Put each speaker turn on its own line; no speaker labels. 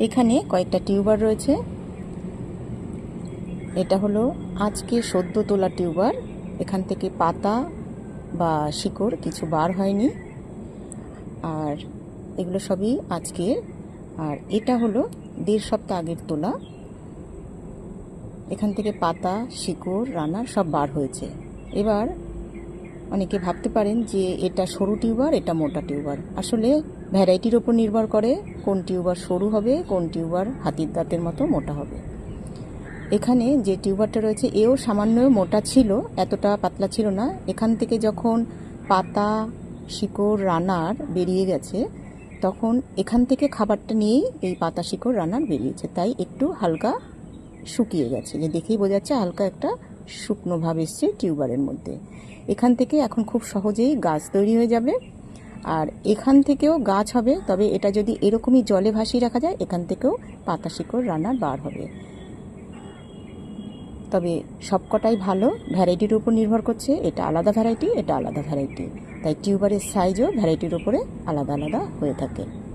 এখানে কয়েকটা টিউবার রয়েছে। এটা হলো আজকে সদ্য তোলা টিউবার। এখান থেকে পাতা বা শিকড় কিছু বার হয়নি। আর এগুলো সবই আজকে আর এটা হলো দেড় সপ্তাহ আগের তোলা। এখান থেকে পাতা, শিকড় রানার সব বার হয়েছে। এবার অনেকে ভাবতে পারেন যে এটা সরু টিউবার, এটা মোটা টিউবার। আসলে ভ্যারাইটির ওপর নির্ভর করে কোন টিউবার সরু হবে, কোন টিউবার হাতির দাঁতের মতো মোটা হবে। এখানে যে টিউবারটা রয়েছে, এও সামান্য মোটা ছিল, এতটা পাতলা ছিল না। এখান থেকে যখন পাতা, শিকড়, রানার বেরিয়ে গেছে, তখন এখান থেকে খাবারটা নিয়েই এই পাতা, শিকড়, রানার বেরিয়েছে। তাই একটু হালকা শুকিয়ে গেছে। যে দেখেই বোঝা যাচ্ছে হালকা একটা শুকনো ভাব এসছে টিউবারের মধ্যে। এখান থেকে এখন খুব সহজেই গাছ তৈরি হয়ে যাবে। আর এখান থেকেও গাছ হবে, তবে এটা যদি এরকমই জলে ভাসিয়ে রাখা যায়, এখান থেকেও পাতা শিকড় রান্নার বার হবে। তবে সবকটাই ভালো, ভ্যারাইটির উপর নির্ভর করছে, এটা আলাদা ভ্যারাইটি, এটা আলাদা ভ্যারাইটি। তাই টিউবারের সাইজও ভ্যারাইটির উপরে আলাদা আলাদা হয়ে থাকে।